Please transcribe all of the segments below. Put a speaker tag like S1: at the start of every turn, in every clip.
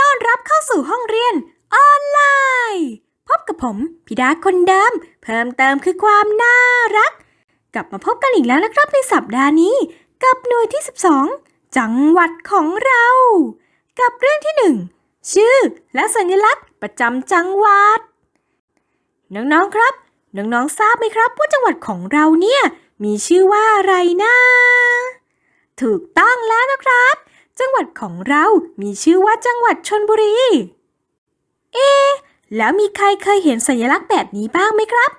S1: ต้อนรับเข้าสู่ห้องเรียนออนไลน์ พบกับผมพิดาคนเดิม เพิ่มเติมคือความน่ารัก กลับมาพบกันอีกแล้วนะครับในสัปดาห์นี้ กับหน่วยที่ 12 จังหวัดของเรา กับเรื่องที่ 1 ชื่อและสัญลักษณ์ประจำจังหวัด น้องๆครับ น้องๆทราบไหมครับว่าจังหวัดของเราเนี่ยมีชื่อว่าอะไรนะ ถูกต้องแล้วนะครับ จังหวัดของเรามีชื่อว่าจังหวัดชนบุรี เอะแล้วมีใครเคยเห็นสัญลักษณ์แบบนี้บ้างไหมครับ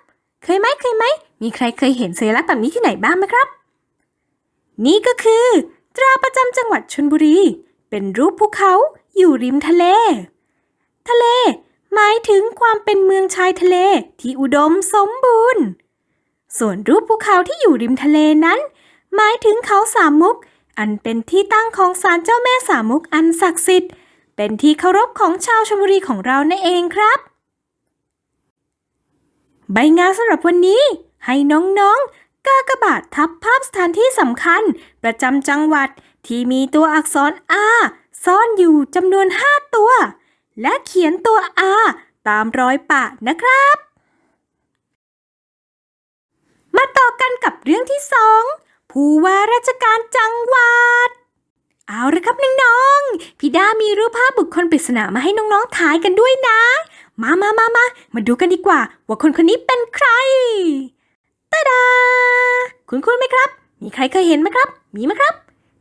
S1: เคยไหมเคยไหม มีใครเคยเห็นสัญลักษณ์แบบนี้ที่ไหนบ้างไหมครับ นี่ก็คือ ตราประจำจังหวัดชนบุรี เป็นรูปภูเขาอยู่ริมทะเล ทะเล หมายถึงความเป็นเมืองชายทะเลที่อุดมสมบูรณ์ ส่วนรูปภูเขาที่อยู่ริมทะเลนั้น หมายถึงเขาสามมุก อันเป็นที่ตั้งของศาลเจ้าแม่สามุกอันศักดิ์สิทธิ์ เป็นที่เคารพของชาวชลบุรีของเรานั่นเองครับ ใบงานสำหรับวันนี้ ให้น้องๆ กากบาททับภาพสถานที่สำคัญ ประจำจังหวัดที่มีตัวอักษร R ซ่อนอยู่จำนวน 5 ตัว และเขียนตัว R ตามรอยปะนะครับ มาต่อกันกับเรื่องที่สอง ผู้ว่าราชการจังหวัด เอาละครับน้องๆพี่ดามีรูปภาพบุคคลปริศนามาให้น้องๆทายกันด้วยนะ มามามามามาดูกันดีกว่า ว่าคนคนนี้เป็นใครตาดา คุณคุณไหมครับ มีใครเคยเห็นไหมครับ มีไหมครับ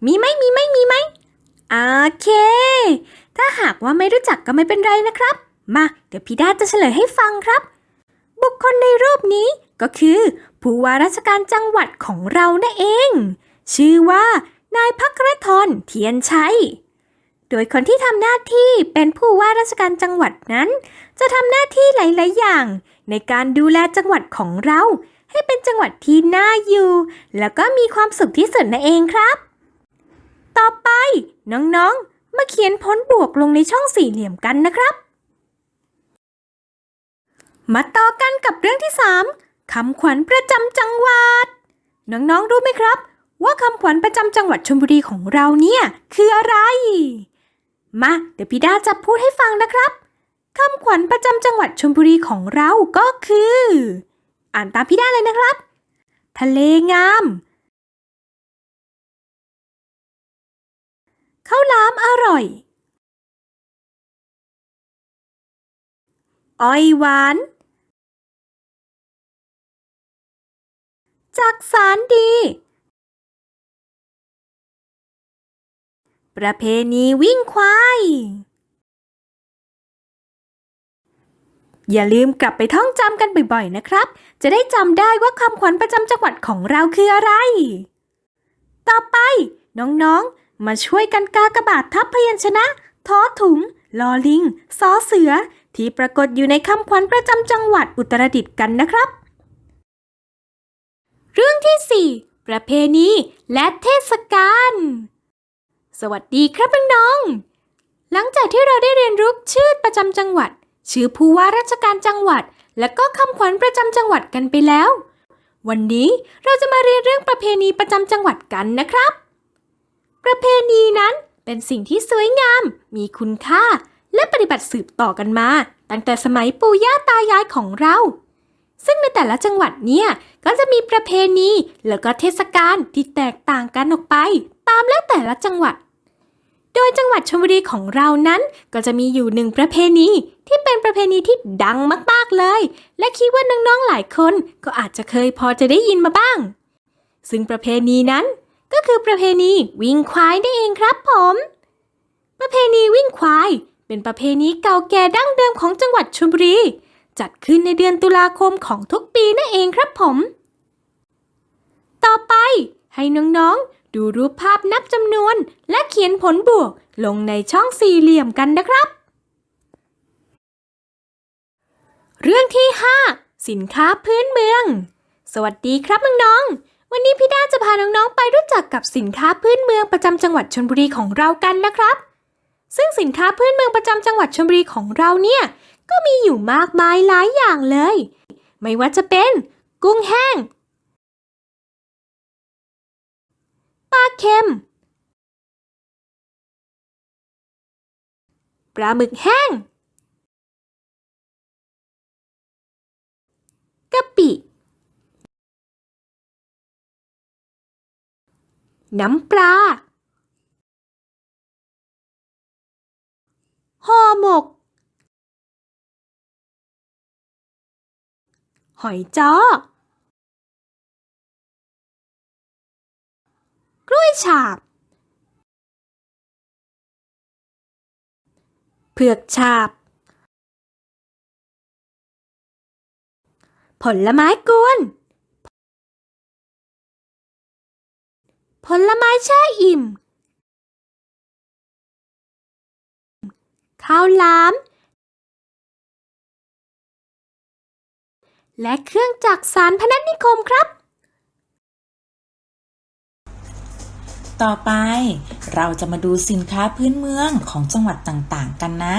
S1: มีไหมมีไหมมีไหมโอเค ถ้าหากว่าไม่รู้จักก็ไม่เป็นไรนะครับ มา เดี๋ยวพี่ดาจะเฉลยให้ฟังครับ บุคคลในรูปนี้ ก็คือผู้ว่าราชการจังหวัดของเรานั่นเอง ชื่อว่านายพักรทรเทียนชัย โดยคนที่ทำหน้าที่เป็นผู้ว่าราชการจังหวัดนั้น จะทำหน้าที่หลาย ๆ อย่าง ในการดูแลจังหวัดของเรา ให้เป็นจังหวัดที่น่าอยู่ แล้วก็มีความสุขที่สุดนั่นเองครับ ต่อไปน้อง ๆ มาเขียนพ้นบวกลงในช่องสี่เหลี่ยมกันนะครับ มาต่อกันกับเรื่องที่ 3 คำขวัญประจำจังหวัด น้องๆรู้ไหมครับ ว่าคำขวัญประจำจังหวัดชลบุรีของเราเนี่ย คืออะไร มาเดี๋ยวพี่ดาจะพูดให้ฟังนะครับคำขวัญประจำจังหวัดชลบุรีของเราก็คือ อ่านตามพี่ดาเลยนะครับ ทะเลงามข้าวหลามอร่อย อ้อยหวาน จักสารดี ประเพณีวิ่งควาย อย่าลืมกลับไปท่องจำกันบ่อยๆนะครับ จะได้จำได้ว่าคำขวัญประจำจังหวัดของเราคืออะไร ต่อไป น้องๆ มาช่วยกันกากระบาททับพยัญชนะท้อถุงลอลิงซอเสือ ที่ปรากฏอยู่ในคำขวัญประจำจังหวัดอุตรดิตถ์กันนะครับ เรื่องที่ 4 ประเพณีและเทศกาล สวัสดีครับน้องๆหลังจากที่เราได้เรียนรู้ชื่อประจำจังหวัด ชื่อผู้ว่าราชการจังหวัด และก็คำขวัญประจำจังหวัดกันไปแล้ว วันนี้เราจะมาเรียนเรื่องประเพณีประจำจังหวัดกันนะครับ ประเพณีนั้นเป็นสิ่งที่สวยงาม มีคุณค่า และปฏิบัติสืบต่อกันมา ตั้งแต่สมัยปู่ย่าตายายของเรา ซึ่งในแต่ละจังหวัดเนี่ยก็จะมีประเพณีแล้วก็เทศกาลที่แตกต่างกันออกไป ตามแล้วแต่ละจังหวัด โดยจังหวัดชลบุรีของเรานั้น ก็จะมีอยู่หนึ่งประเพณีที่เป็นประเพณีที่ดังมากๆเลย และคิดว่าน้องๆหลายคนก็อาจจะเคยพอจะได้ยินมาบ้าง ซึ่งประเพณีนั้นก็คือประเพณีวิ่งควายนั่นเองครับผม ประเพณีวิ่งควาย เป็นประเพณีเก่าแก่ดั้งเดิมของจังหวัดชลบุรี จัดขึ้นในเดือนตุลาคมของทุกปีนั่นเองครับผม ต่อไปให้น้องๆ ดูรูปภาพนับจำนวน และเขียนผลบวกลงในช่องสี่เหลี่ยมกันนะครับ เรื่องที่ 5 สินค้าพื้นเมือง สวัสดีครับน้องๆ วันนี้พี่ด้าจะพาน้องๆ ไปรู้จักกับสินค้าพื้นเมืองประจำจังหวัดชลบุรีของเรากันนะครับซึ่งสินค้าพื้นเมืองประจำจังหวัดชลบุรีของเราเนี่ย ก็มีอยู่มากมายหลายอย่างเลย ไม่ว่าจะเป็น กุ้งแห้ง ปลาเค็ม ปลาหมึกแห้งกะปิ น้ำปลาห่อหมก หอยจ้อกล้วยฉาบ เผือกฉาบ ผลไม้กวน ผลไม้แช่อิ่ม ข้าวหลาม และเครื่องจักสารพนัสนิคมครับ
S2: ต่อไปเราจะมาดูสินค้าพื้นเมืองของจังหวัดต่างๆ กันนะ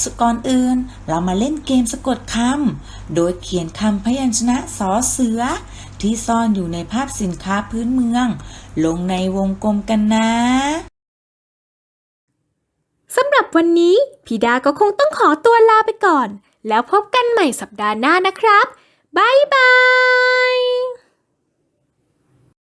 S2: สก่อนอื่นเรามาเล่นเกมสะกดคำ โดยเขียนคำพยัญชนะสอเสือ ที่ซ่อนอยู่ในภาพสินค้าพื้นเมือง ลงในวงกลมกันนะ
S1: สำหรับวันนี้พี่ดาก็คงต้องขอตัวลาไปก่อน แล้วพบกันใหม่สัปดาห์หน้านะครับ บ๊ายบาย